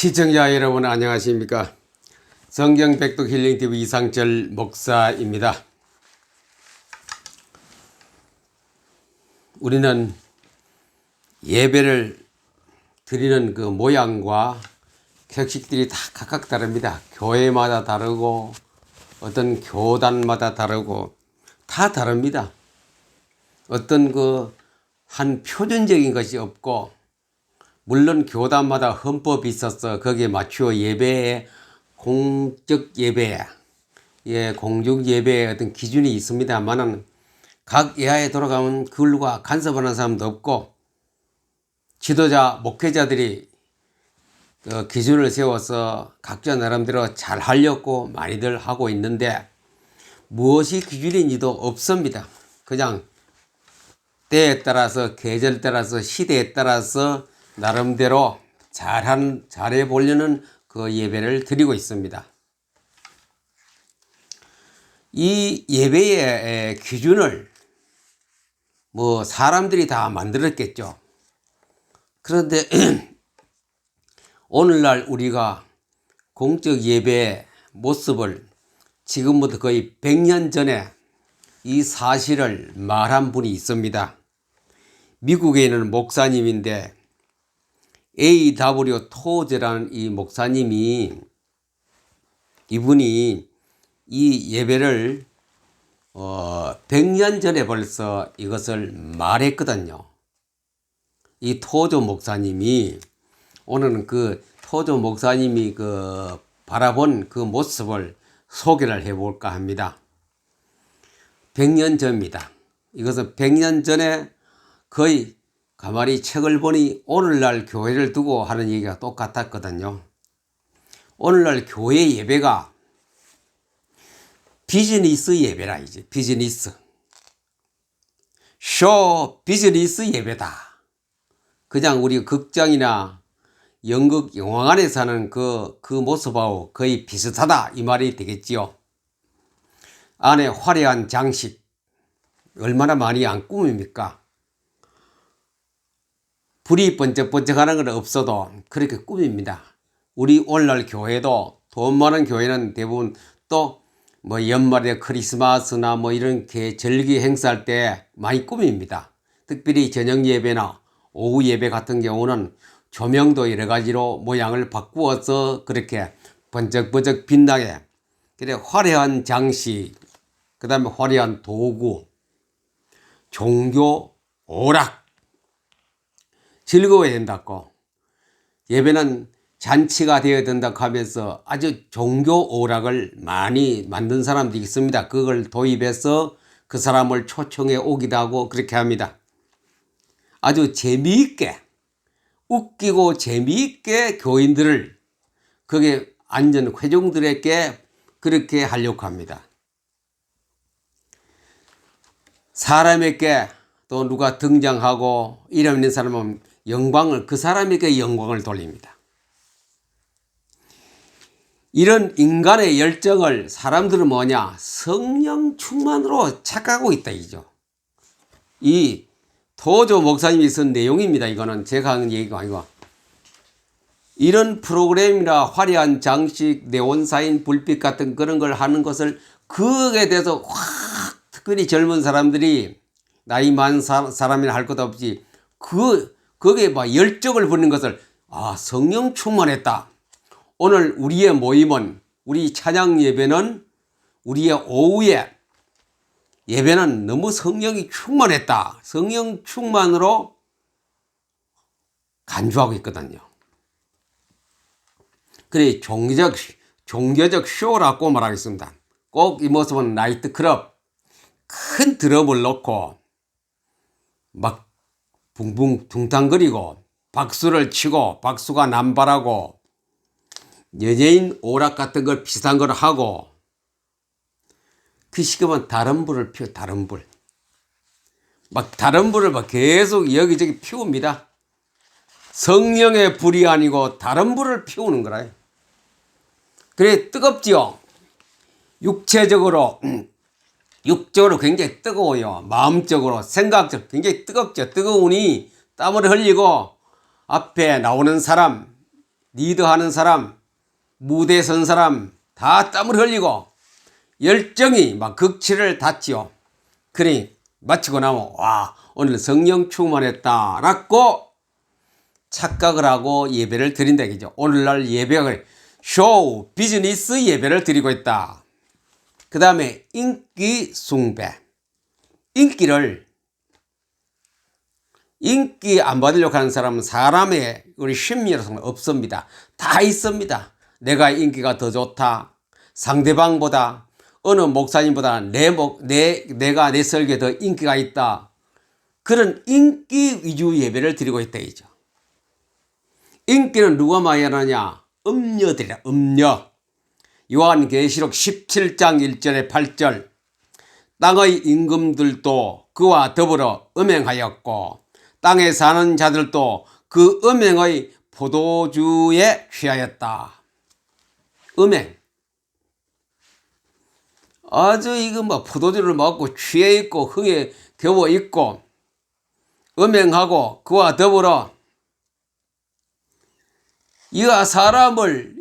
시청자 여러분 안녕하십니까? 성경 백독 힐링 TV 이상철 목사입니다. 우리는 예배를 드리는 그 모양과 격식들이 다 각각 다릅니다. 교회마다 다르고 어떤 교단마다 다르고 다 다릅니다. 어떤 그 한 표준적인 것이 없고 물론 교단마다 헌법이 있어서 거기에 맞추어 예배에 공적 예배, 예, 공적 예배의 어떤 기준이 있습니다만은 각 예하에 돌아가면 그걸과 간섭하는 사람도 없고 지도자, 목회자들이 그 기준을 세워서 각자 나름대로 잘 하려고 많이들 하고 있는데 무엇이 기준인지도 없습니다. 그냥 때에 따라서 계절 따라서 시대에 따라서 나름대로 잘한 잘해 보려는 그 예배를 드리고 있습니다. 이 예배의 기준을 뭐 사람들이 다 만들었겠죠. 그런데 오늘날 우리가 공적 예배의 모습을 지금부터 거의 100년 전에 이 사실을 말한 분이 있습니다. 미국에 있는 목사님인데 A.W. 토즈라는 이 목사님이 이분이 이 예배를 어 100년 전에 벌써 이것을 말했거든요. 이 토조 목사님이 오늘은 그 토조 목사님이 그 바라본 그 모습을 소개를 해볼까 합니다. 100년 전입니다. 이것은 100년 전에 거의 가만히 책을 보니 오늘날 교회를 두고 하는 얘기가 똑같았거든요. 오늘날 교회 예배가 비즈니스 예배라 이제 비즈니스 쇼 비즈니스 예배다. 그냥 우리 극장이나 연극 영화관에서 하는 그, 그 모습하고 거의 비슷하다 이 말이 되겠지요. 안에 화려한 장식 얼마나 많이 안 꾸밉니까? 불이 번쩍번쩍하는 건 없어도 그렇게 꾸밉니다. 우리 오늘날 교회도 돈 많은 교회는 대부분 또 뭐 연말에 크리스마스나 뭐 이런 게 절기 행사할 때 많이 꾸밉니다. 특별히 저녁 예배나 오후 예배 같은 경우는 조명도 여러 가지로 모양을 바꾸어서 그렇게 번쩍번쩍 빛나게 그래 화려한 장식 그 다음에 화려한 도구 종교 오락 즐거워야 된다고 예배는 잔치가 되어야 된다고 하면서 아주 종교 오락을 많이 만든 사람들이 있습니다. 그걸 도입해서 그 사람을 초청해 오기도 하고 그렇게 합니다. 아주 재미있게 웃기고 재미있게 교인들을 그게 안전 회종들에게 그렇게 하려고 합니다. 사람에게 또 누가 등장하고 이름 있는 사람은 영광을 그 사람에게 영광을 돌립니다. 이런 인간의 열정을 사람들은 뭐냐 성령 충만으로 착각하고 있다 이죠. 이 도조 목사님이 쓴 내용입니다. 이거는 제가 하는 얘기가 아니고 이런 프로그램이나 화려한 장식, 네온사인, 불빛 같은 그런 걸 하는 것을 그에 대해서 확 특별히 젊은 사람들이 나이 많은 사람이나 할것 없이 그 거기에 막 열정을 부리는 것을 아 성령 충만했다. 오늘 우리의 모임은 우리 찬양 예배는 우리의 오후에 예배는 너무 성령이 충만했다. 성령 충만으로 간주하고 있거든요. 그래 종교적 종교적 쇼라고 말하겠습니다. 꼭 이 모습은 나이트 클럽 큰 드럼을 놓고 막 붕붕 둥탕거리고 박수를 치고 박수가 남발하고 연예인 오락 같은 걸 비슷한 걸 하고 그 시간은 다른 불을 피워 다른 불. 막 다른 불을 막 계속 여기저기 피웁니다. 성령의 불이 아니고 다른 불을 피우는 거라. 그래 뜨겁지요. 육체적으로 육적으로 굉장히 뜨거워요. 마음적으로, 생각적으로 굉장히 뜨겁죠. 뜨거우니 땀을 흘리고 앞에 나오는 사람, 리드하는 사람, 무대에 선 사람 다 땀을 흘리고 열정이 막 극치를 닿지요. 그러니 마치고 나면 와 오늘 성령 충만했다 라고 착각을 하고 예배를 드린다 이죠. 오늘날 예배가 쇼 비즈니스 예배를 드리고 있다. 그 다음에 인기 숭배. 인기를 인기 안 받으려고 하는 사람은 사람의 우리 심리로서는 없습니다. 다 있습니다. 내가 인기가 더 좋다. 상대방보다 어느 목사님보다 내 목, 내, 내가 내 설교에 더 인기가 있다. 그런 인기 위주 예배를 드리고 있다 이죠. 인기는 누가 많이 하느냐? 음녀들이라 음녀. 요한계시록 17장 1절에 8절 땅의 임금들도 그와 더불어 음행하였고 땅에 사는 자들도 그 음행의 포도주에 취하였다. 음행. 아주 이거 뭐 포도주를 먹고 취해 있고 흥에 겨워 있고 음행하고 그와 더불어 이가 사람을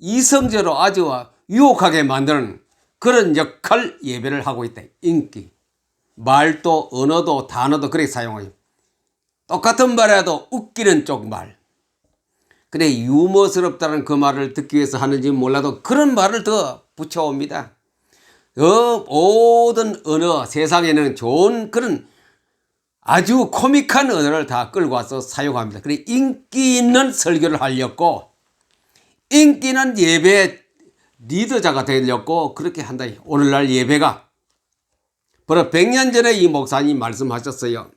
이성제로 아주 유혹하게 만드는 그런 역할 예배를 하고 있다. 인기. 말도 언어도 단어도 그렇게 사용해요. 똑같은 말이라도 웃기는 쪽 말. 그래 유머스럽다는 그 말을 듣기 위해서 하는지 몰라도 그런 말을 더 붙여옵니다. 어, 모든 언어 세상에는 좋은 그런 아주 코믹한 언어를 다 끌고 와서 사용합니다. 그래 인기 있는 설교를 하려고 인기 있는 예배 리더자가 되려고 그렇게 한다. 오늘날 예배가 바로 100년 전에 이 목사님 말씀하셨어요.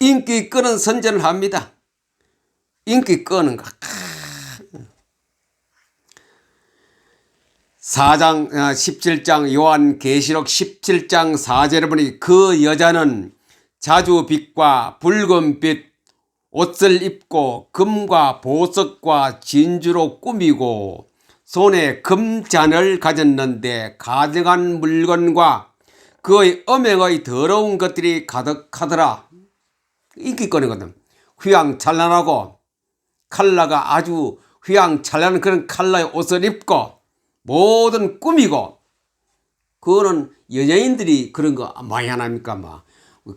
인기 끄는 선전을 합니다. 인기 끄는 거. 4장 17장 요한 계시록 17장 4절에 보니 그 여자는 자주 빛과 붉은 빛 옷을 입고 금과 보석과 진주로 꾸미고 손에 금잔을 가졌는데 가져간 물건과 그의 음행의 더러운 것들이 가득하더라. 인기거리거든. 휘황찬란하고 칼라가 아주 휘황찬란한 그런 칼라의 옷을 입고 모든 꾸미고 그거는 연예인들이 그런 거 많이 하나니까 막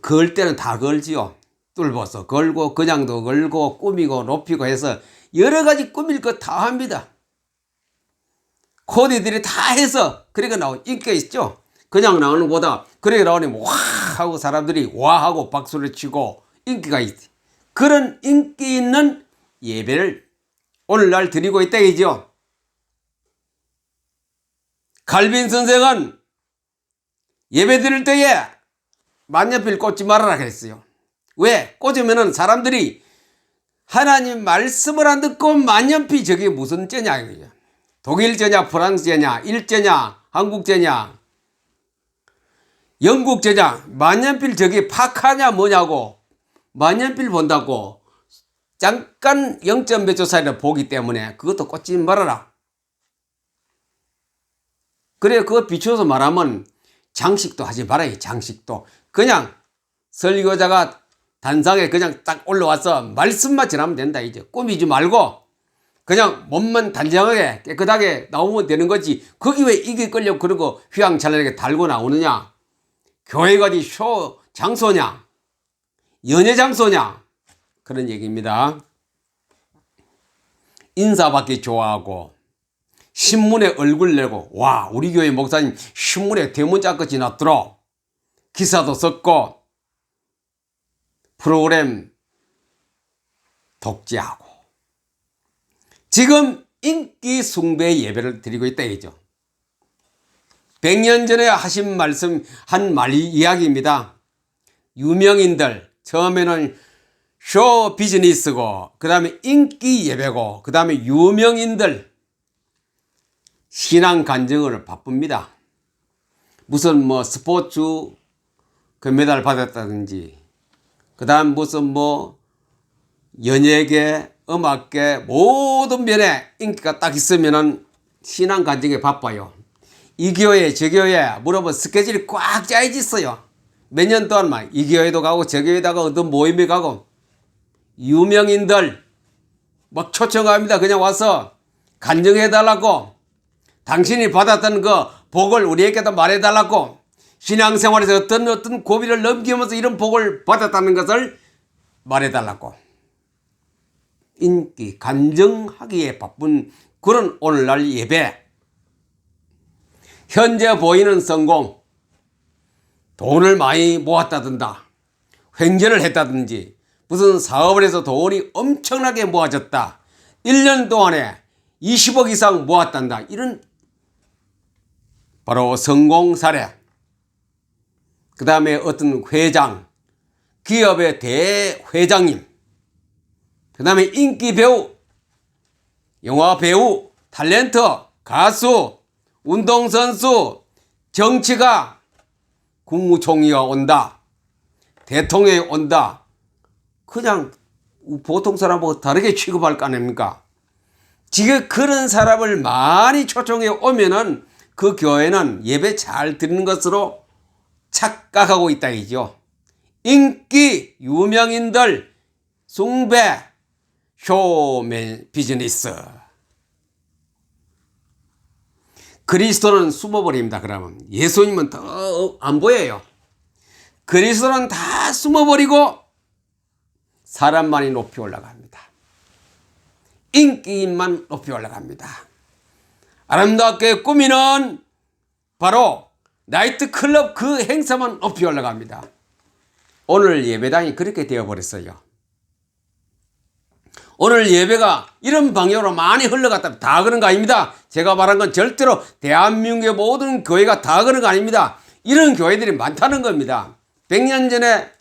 걸 때는 다 걸지요. 뚫어서 걸고 그냥도 걸고 꾸미고 높이고 해서 여러 가지 꾸밀 거다 합니다. 코디들이 다 해서 그러니까 나온 인기가 있죠. 그냥 나오는 것보다 그렇게 나오니 와 하고 사람들이 와 하고 박수를 치고 인기가 있 그런 인기 있는 예배를 오늘날 드리고 있다 이죠. 갈빈 선생은 예배 드릴 때에 만년필 꽂지 말아라 그랬어요. 왜? 꽂으면은 사람들이 하나님 말씀을 안 듣고 만년필 저게 무슨 죄냐 이거죠. 독일제냐 프랑스제냐 일제냐 한국제냐 영국제냐 만년필 저게 파카냐 뭐냐고 만년필 본다고 잠깐 0점 몇초 사이를 보기 때문에 그것도 꽂지 말아라. 그래 그거 비추어서 말하면 장식도 하지 말아요 장식도 그냥 설교자가 단상에 그냥 딱 올라와서 말씀만 전하면 된다 이제. 꾸미지 말고 그냥 몸만 단정하게 깨끗하게 나오면 되는 거지. 거기 왜 이게 끌려 그러고 휘황찬란하게 달고 나오느냐? 교회가 어디 쇼 장소냐? 연애 장소냐? 그런 얘기입니다. 인사받기 좋아하고 신문에 얼굴 내고 와 우리 교회 목사님 신문에 대문짝까지 났더라 기사도 썼고 프로그램 독재하고 지금 인기 숭배 예배를 드리고 있다 이죠. 100년 전에 하신 말씀 한 말 이야기입니다. 유명인들 처음에는 쇼 비즈니스고 그 다음에 인기 예배고 그 다음에 유명인들 신앙 간증을 바쁩니다. 무슨 뭐 스포츠 금메달 받았다든지 그 다음 무슨 뭐 연예계 음악계 모든 면에 인기가 딱 있으면은 신앙 간증에 바빠요. 이 교회 저 교회 물어보 스케줄이 꽉 짜여져 있어요. 몇 년 동안만 이 교회도 가고 저 교회도 가고 어떤 모임에 가고 유명인들 막 초청합니다. 그냥 와서 간증해달라고 당신이 받았던 그 복을 우리에게도 말해달라고 신앙생활에서 어떤 어떤 고비를 넘기면서 이런 복을 받았다는 것을 말해달라고. 인기 간증하기에 바쁜 그런 오늘날 예배. 현재 보이는 성공. 돈을 많이 모았다든다. 횡재를 했다든지 무슨 사업을 해서 돈이 엄청나게 모아졌다. 1년 동안에 20억 이상 모았단다. 이런 바로 성공 사례 그 다음에 어떤 회장 기업의 대회장님 그 다음에 인기 배우 영화 배우 탤런트 가수 운동선수 정치가 국무총리가 온다 대통령이 온다. 그냥 보통 사람하고 다르게 취급할 거 아닙니까? 지금 그런 사람을 많이 초청해 오면은 그 교회는 예배 잘 드리는 것으로 착각하고 있다 이죠. 인기 유명인들 숭배 쇼맨 비즈니스 그리스도는 숨어버립니다. 그러면 예수님은 더 안 보여요. 그리스도는 다 숨어버리고 사람만이 높이 올라갑니다. 인기인만 높이 올라갑니다. 아름답게 꾸미는 바로 나이트클럽 그 행사만 높이 올라갑니다. 오늘 예배당이 그렇게 되어버렸어요. 오늘 예배가 이런 방향으로 많이 흘러갔다. 다 그런 거 아닙니다. 제가 말한 건 절대로 대한민국의 모든 교회가 다 그런 거 아닙니다. 이런 교회들이 많다는 겁니다. 100년 전에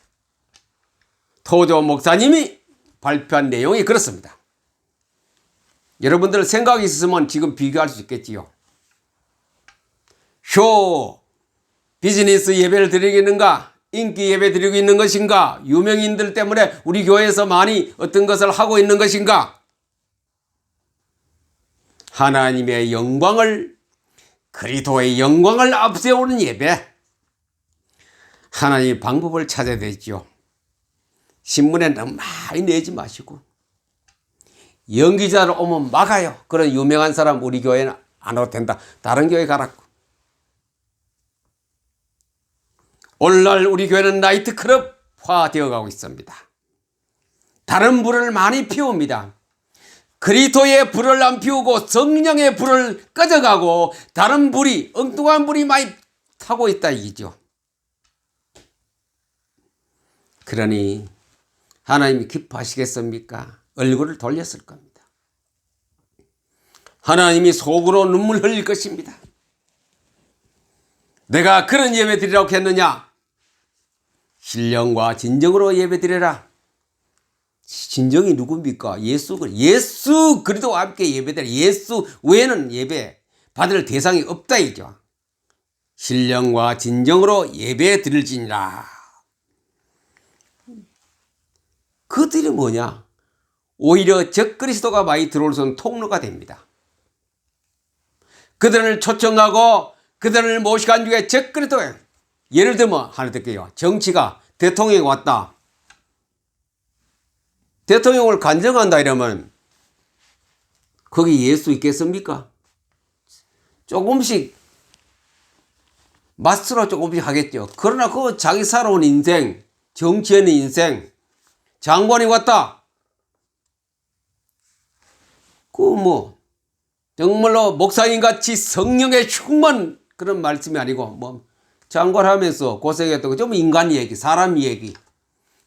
토조 목사님이 발표한 내용이 그렇습니다. 여러분들 생각이 있으면 지금 비교할 수 있겠지요. 쇼 비즈니스 예배를 드리고 있는가? 인기 예배 드리고 있는 것인가? 유명인들 때문에 우리 교회에서 많이 어떤 것을 하고 있는 것인가? 하나님의 영광을 그리스도의 영광을 앞세우는 예배. 하나님 방법을 찾아야 되죠. 신문에 너무 많이 내지 마시고 연기자로 오면 막아요. 그런 유명한 사람 우리 교회는 안 와도 된다. 다른 교회 가라고. 오늘날 우리 교회는 나이트클럽화 되어가고 있습니다. 다른 불을 많이 피웁니다. 그리스도의 불을 안 피우고 성령의 불을 꺼져가고 다른 불이 엉뚱한 불이 많이 타고 있다 이기죠. 그러니 하나님이 기뻐하시겠습니까? 얼굴을 돌렸을 겁니다. 하나님이 속으로 눈물 흘릴 것입니다. 내가 그런 예배 드리라고 했느냐? 신령과 진정으로 예배 드려라. 진정이 누굽니까? 예수 예수 그리스도와 함께 예배드려. 예수 외에는 예배 받을 대상이 없다 이죠. 신령과 진정으로 예배 드릴지니라. 그들이 뭐냐? 오히려 적그리스도가 많이 들어올 수 있는 통로가 됩니다. 그들을 초청하고 그들을 모시간 중에 적그리스도 예 를 들면 하나 드릴게요. 정치가 대통령이 왔다. 대통령을 간정한다 이러면 거기 예수 있겠습니까? 조금씩 마스로 조금씩 하겠죠. 그러나 그 자기 살아온 인생, 정치인의 인생, 장관이 왔다. 그 뭐 정말로 목사님 같이 성령의 충만 그런 말씀이 아니고 뭐 장관하면서 고생했던 거좀 인간 얘기, 사람 얘기.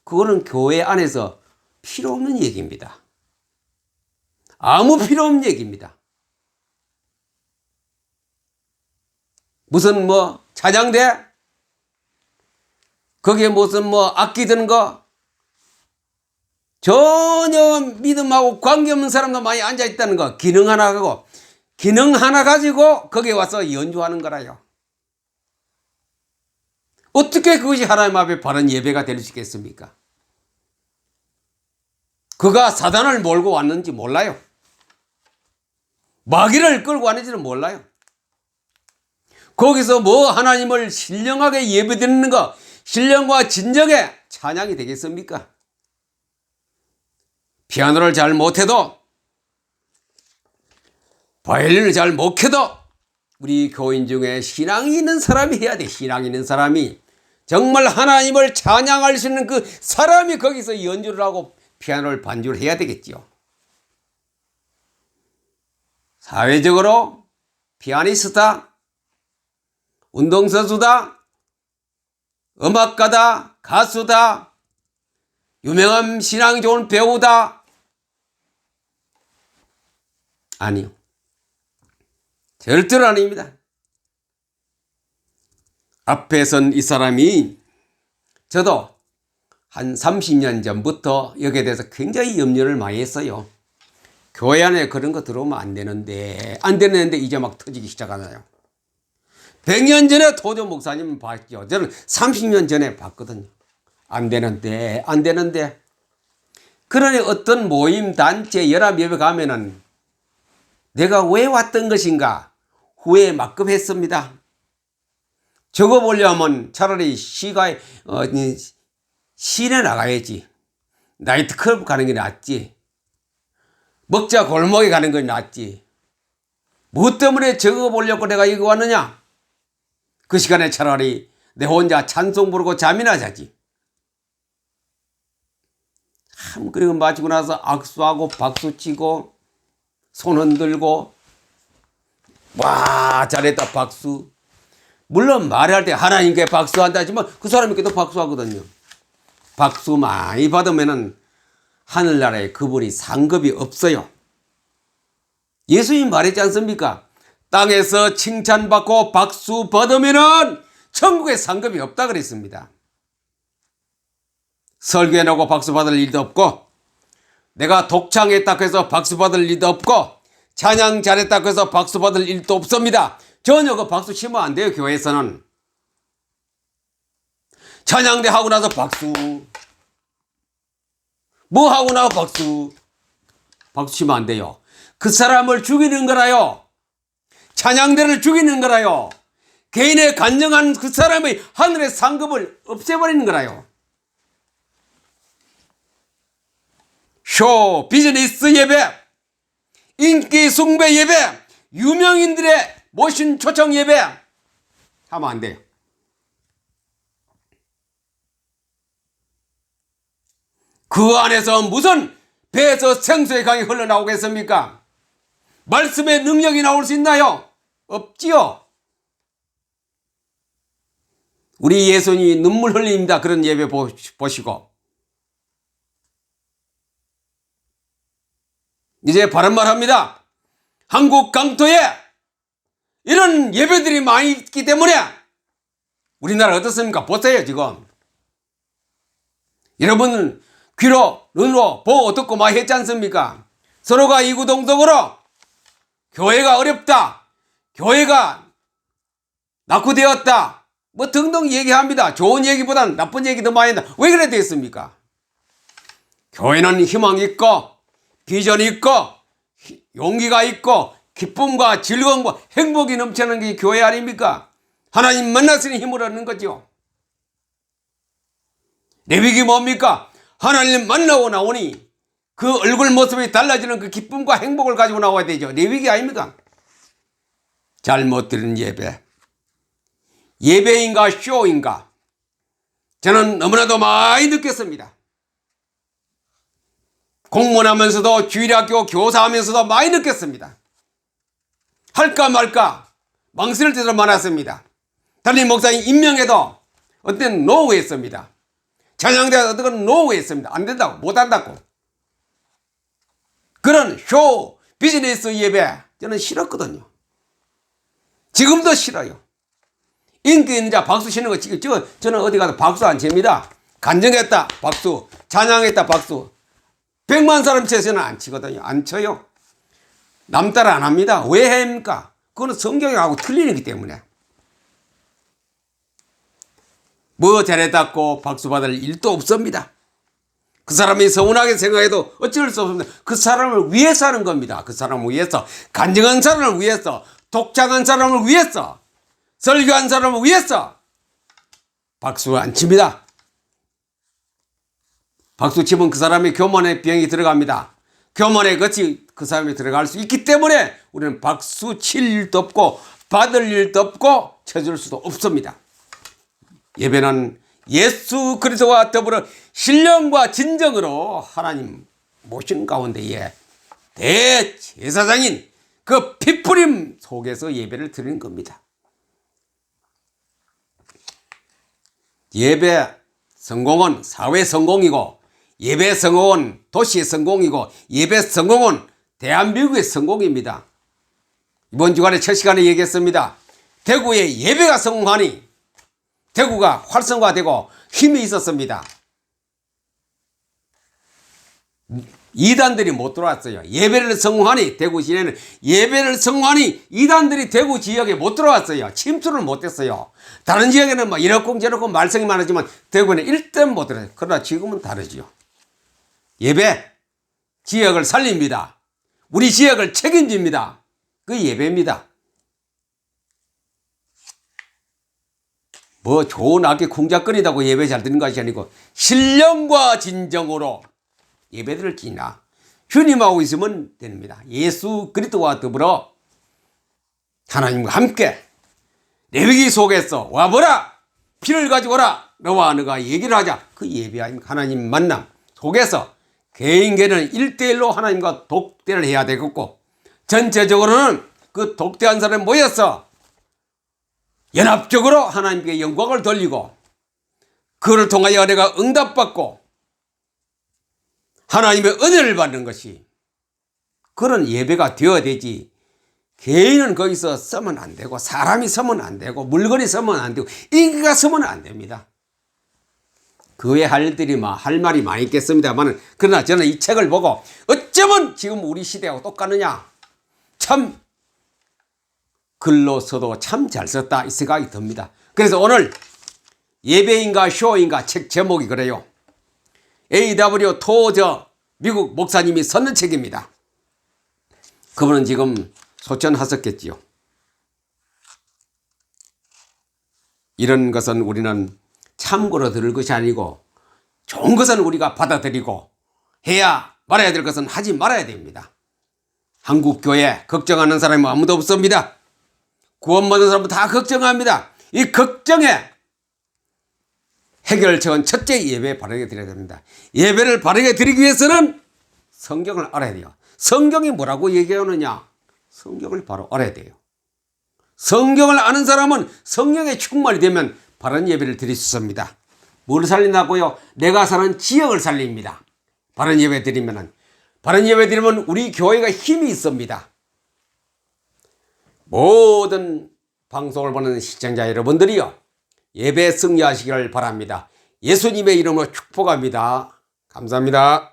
그거는 교회 안에서 필요 없는 얘기입니다. 아무 필요 없는 얘기입니다. 무슨 뭐 차장대? 거기에 무슨 뭐 악기 드는 거? 전혀 믿음하고 관계없는 사람도 많이 앉아 있다는 거. 기능 하나 가고 기능 하나 가지고 거기에 와서 연주하는 거라요. 어떻게 그것이 하나님 앞에 바른 예배가 될 수 있겠습니까? 그가 사단을 몰고 왔는지 몰라요. 마귀를 끌고 왔는지는 몰라요. 거기서 뭐 하나님을 신령하게 예배드리는 거, 신령과 진정의 찬양이 되겠습니까? 피아노를 잘 못해도 바이올린을 잘못 켜도 우리 교인 중에 신앙이 있는 사람이 해야 돼. 신앙 있는 사람이 정말 하나님을 찬양할 수 있는 그 사람이 거기서 연주를 하고 피아노를 반주를 해야 되겠지요. 사회적으로 피아니스트다, 운동선수다, 음악가다, 가수다, 유명한 신앙이 좋은 배우다. 아니요. 절대로 아닙니다. 앞에 선 이 사람이 저도 한 30년 전부터 여기에 대해서 굉장히 염려를 많이 했어요. 교회 안에 그런 거 들어오면 안 되는데, 안 되는데 이제 막 터지기 시작하나요? 100년 전에 도조 목사님 봤죠. 저는 30년 전에 봤거든요. 안 되는데, 안 되는데. 그러니 어떤 모임, 단체, 연합 예배 가면은 내가 왜 왔던 것인가 후회에 막급했습니다. 적어보려면 차라리 시가, 어, 이, 시내 나가야지. 나이트클럽 가는 게 낫지. 먹자 골목에 가는 게 낫지. 무엇 때문에 적어보려고 내가 이거 왔느냐? 그 시간에 차라리 내 혼자 찬송 부르고 잠이나 자지. 참, 그리고 마치고 나서 악수하고 박수치고 손 흔들고 와 잘했다 박수 물론 말할 때 하나님께 박수한다 하지만 그 사람에게도 박수하거든요. 박수 많이 받으면은 하늘나라에 그분이 상급이 없어요. 예수님 말했지 않습니까? 땅에서 칭찬받고 박수 받으면은 천국에 상급이 없다 그랬습니다. 설교해놓고 박수 받을 일도 없고 내가 독창했다고 해서 박수 받을 일도 없고 찬양 잘했다고 해서 박수 받을 일도 없습니다. 전혀 그 박수 치면 안 돼요, 교회에서는. 찬양대 하고 나서 박수. 뭐 하고 나서 박수. 박수 치면 안 돼요. 그 사람을 죽이는 거라요. 찬양대를 죽이는 거라요. 개인의 간증한 그 사람의 하늘의 상급을 없애버리는 거라요. 쇼, 비즈니스 예배, 인기 숭배 예배, 유명인들의 모신 초청 예배 하면 안 돼요. 그 안에서 무슨 배에서 생수의 강이 흘러나오겠습니까? 말씀의 능력이 나올 수 있나요? 없지요. 우리 예수님이 눈물 흘립니다. 그런 예배 보시고. 이제 바른 말 합니다. 한국 강토에 이런 예배들이 많이 있기 때문에 우리나라 어떻습니까? 보세요, 지금. 여러분, 귀로, 눈으로 보고 듣고 많이 했지 않습니까? 서로가 이구동성으로 교회가 어렵다. 교회가 낙후되었다. 뭐 등등 얘기합니다. 좋은 얘기보다는 나쁜 얘기 더 많이 한다. 왜 그래 됐습니까? 교회는 희망이 있고 비전이 있고 용기가 있고 기쁨과 즐거움과 행복이 넘치는 게 교회 아닙니까? 하나님 만났으니 힘을 얻는 거죠. 레위기 뭡니까? 하나님 만나고 나오니 그 얼굴 모습이 달라지는 그 기쁨과 행복을 가지고 나와야 되죠. 레위기 아닙니까? 잘못 들은 예배. 예배인가 쇼인가? 저는 너무나도 많이 느꼈습니다. 공무원하면서도 주일학교 교사하면서도 많이 느꼈습니다. 할까 말까 망설일 때도 많았습니다. 담임 목사님 임명해도 어떤 노후했습니다. 찬양대가 어떤 노후했습니다. 안 된다고 못한다고. 그런 쇼 비즈니스 예배 저는 싫었거든요. 지금도 싫어요. 인기 있는 자 박수 치는 거 지금 저 저는 어디 가서 박수 안 칩니다. 간증했다 박수, 찬양했다 박수. 백만 사람 쳐서는 안 치거든요. 안 쳐요. 남 따라 안 합니다. 왜 합니까? 그거는 성경하고 틀리기 때문에. 뭐 잘했다고 박수 받을 일도 없습니다. 그 사람이 서운하게 생각해도 어쩔 수 없습니다. 그 사람을 위해서 하는 겁니다. 그 사람을 위해서. 간증한 사람을 위해서. 독창한 사람을 위해서. 설교한 사람을 위해서. 박수 안 칩니다. 박수 치면 그 사람이 교만의 병이 들어갑니다. 교만에 같이 그 사람이 들어갈 수 있기 때문에 우리는 박수 칠 일도 없고 받을 일도 없고 쳐줄 수도 없습니다. 예배는 예수 그리스도와 더불어 신령과 진정으로 하나님 모신 가운데에 대제사장인 그 피뿌림 속에서 예배를 드리는 겁니다. 예배 성공은 사회 성공이고 예배 성공은 도시 성공이고 예배 성공은 대한민국의 성공입니다. 이번 주간에 첫 시간에 얘기했습니다. 대구의 예배가 성공하니 대구가 활성화되고 힘이 있었습니다. 이단들이 못 들어왔어요. 예배를 성공하니 대구 시내는 예배를 성공하니 이단들이 대구 지역에 못 들어왔어요. 침투를 못했어요. 다른 지역에는 뭐 이렇고 저렇고 말썽이 많았지만 대구는 일단 못 들어요. 그러나 지금은 다르지요. 예배 지역을 살립니다. 우리 지역을 책임집니다. 그 예배입니다. 뭐 좋은 악기 쿵작거리다고 예배 잘 드는 것이 아니고 신령과 진정으로 예배들을 지나 휴님하고 있으면 됩니다. 예수 그리스도와 더불어 하나님과 함께 레위기 속에서 와보라 피를 가지고 오라 너와 너가 얘기를 하자 그 예배 아닙니까 하나님 만남 속에서 개인계는 일대일로 하나님과 독대를 해야 되겠고 전체적으로는 그 독대한 사람이 모여서 연합적으로 하나님께 영광을 돌리고 그를 통하여 내가 응답받고 하나님의 은혜를 받는 것이 그런 예배가 되어야 되지 개인은 거기서 쓰면 안 되고 사람이 쓰면 안 되고 물건이 쓰면 안 되고 인기가 쓰면 안 됩니다. 그외할 일들이 막할 말이 많이 있겠습니다만 그러나 저는 이 책을 보고 어쩌면 지금 우리 시대하고 똑같느냐 참 글로 써도 참 잘 썼다 이 생각이 듭니다. 그래서 오늘 예배인가 쇼인가 책 제목이 그래요. A.W. 토저 미국 목사님이 썼는 책입니다. 그분은 지금 소천하셨겠지요. 이런 것은 우리는 참고로 들을 것이 아니고 좋은 것은 우리가 받아들이고 해야 말아야 될 것은 하지 말아야 됩니다. 한국 교회 걱정하는 사람이 아무도 없습니다. 구원받은 사람은 다 걱정합니다. 이 걱정에 해결책은 첫째 예배 바르게 드려야 됩니다. 예배를 바르게 드리기 위해서는 성경을 알아야 돼요. 성경이 뭐라고 얘기하느냐? 성경을 바로 알아야 돼요. 성경을 아는 사람은 성령에 충만이 되면 바른 예배를 드릴 수 있습니다. 뭘 살린다고요? 내가 사는 지역을 살립니다. 바른 예배 드리면은 바른 예배 드리면 우리 교회가 힘이 있습니다. 모든 방송을 보는 시청자 여러분들이요. 예배 승리하시기를 바랍니다. 예수님의 이름으로 축복합니다. 감사합니다.